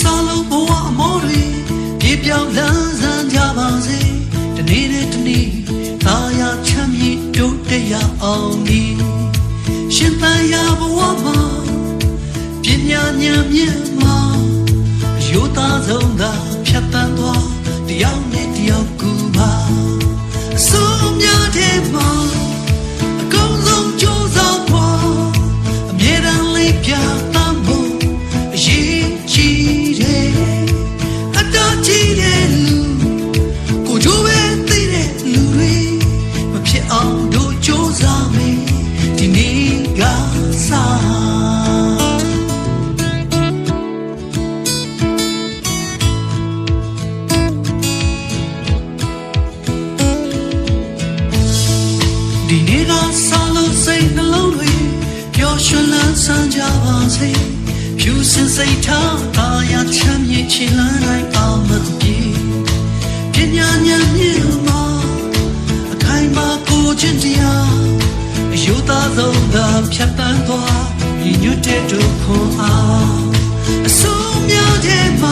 စာလုံးဘဝအမောတွေပြေပြောင်းလန်းဆန်းကြပါစေတနေ့နဲ့တနေ့သာယာချမ်းမြေ့တိုးတက်ရအောင်ဒီရှင်သန်ရာဘဝမှာပညာဉာဏ်မြင့်မှာ ဒီနေ့ကဆောင်းလို့စိတ်နှလုံးတွေပျော်ရွှင်လန်းဆန်းကြပါစေဖြူစင်စိတ်ထားသာယာချမ်းမြေ့ချီလန်းတိုင်းအောင်မပြေပညာဉာဏ်မြင့်မှာအခိုင်မာကိုခြင်းတရားအယုသားဆုံးသာဖြတ်တန်းသွားညီညွတ်တဲ့ဒုက္ခအားအဆုံးများတဲ့မှာ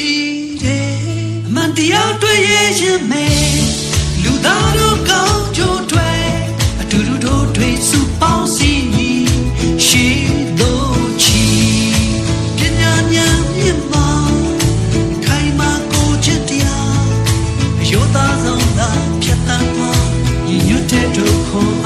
ရှိတယ်အမှန်တရားတွေ့ရရင်မေလူသားတို့ကောင်းကြိုးတွေအတူတူတို့တွေစုပေါင်းစည်းညီရှိတို့ချီပညာဉာဏ်မြင့်မာခိုင်မာကိုချစ်တရားအယောသားဆုံးသာဖြတ်တန်းသွားညွတ်တဲ့တို့ခေါ်